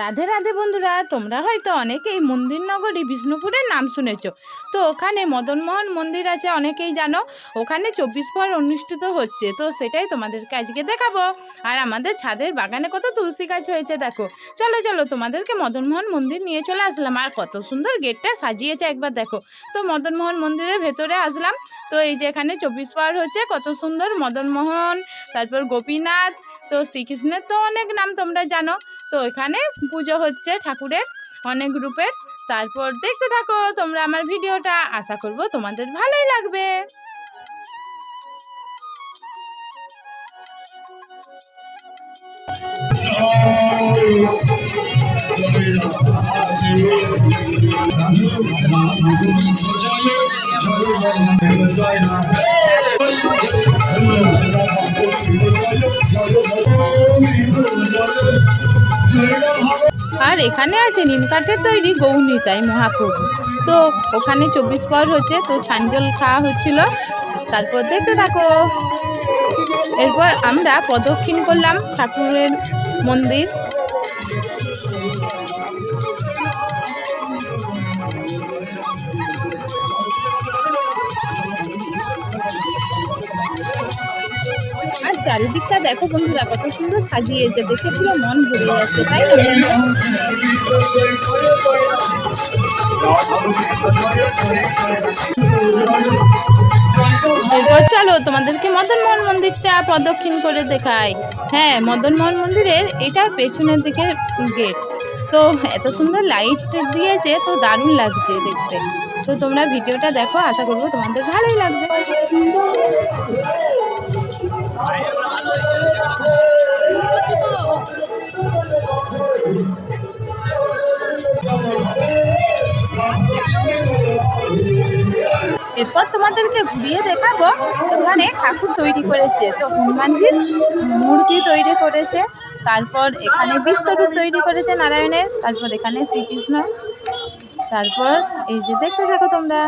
রাধে রাধে বন্ধুরা, তোমরা হয়তো অনেকেই মন্দির নগরী বিষ্ণুপুরের নাম শুনেছ। তো ওখানে মদনমোহন মন্দির আছে, অনেকেই জানো। ওখানে চব্বিশ পর অনুষ্ঠিত হচ্ছে, তো সেটাই তোমাদেরকে আজকে দেখাবো। আর আমাদের ছাদের বাগানে কত তুলসী গাছ হয়েছে, দেখো। চলো চলো, তোমাদেরকে মদনমোহন মন্দির নিয়ে চলে আসলাম। আর কত সুন্দর গেটটা সাজিয়েছে একবার, দেখো। তো মদনমোহন মন্দিরের ভেতরে আসলাম। তো এই যে এখানে চব্বিশ পার হচ্ছে, কত সুন্দর মদনমোহন, তারপর গোপীনাথ তো শ্রীকৃষ্ণের তো অনেক নাম তোমরা জানো তো এখানে পুজো হচ্ছে ঠাকুরের অনেক রূপের তারপর দেখতে থাকো তোমরা আমার ভিডিওটা আশা করব তোমাদের ভালোই লাগবে আর এখানে আছে নিম কাঠের তৈরি গৌনিতাই মহাপ্রভু। তো ওখানে চব্বিশ পর হচ্ছে, তো সাঞ্জল খাওয়া হচ্ছিল। তারপর দেখতে থাকো। এরপর আমরা প্রদক্ষিণ করলাম ঠাকুরের মন্দির। আর চারিদিকটা দেখো বন্ধুরা, কত সুন্দর সাজিয়েছে। দেখে পুরো মন ভরে যাচ্ছে তাই? চলো, তোমাদেরকে মদন মোহন মন্দিরটা প্রদক্ষিণ করে দেখাই। হ্যাঁ মদন মোহন মন্দিরের এটা পেছনের দিকে গেট। তো এত সুন্দর লাইট দিয়েছে, তো দারুণ লাগছে দেখতে। তো তোমরা ভিডিওটা দেখো, আশা করব তোমাদের ভালোই লাগবে। এরপর তোমাদেরকে ঘুরিয়ে দেখাবো ওখানে ঠাকুর তৈরি করেছে। তো হনুমানজির মূর্তি তৈরি করেছে, তারপর এখানে বিশ্বরূপ তৈরি করেছে নারায়ণের, তারপর এখানে শ্রীকৃষ্ণ, তারপর এই যে দেখতে থাকো তোমরা।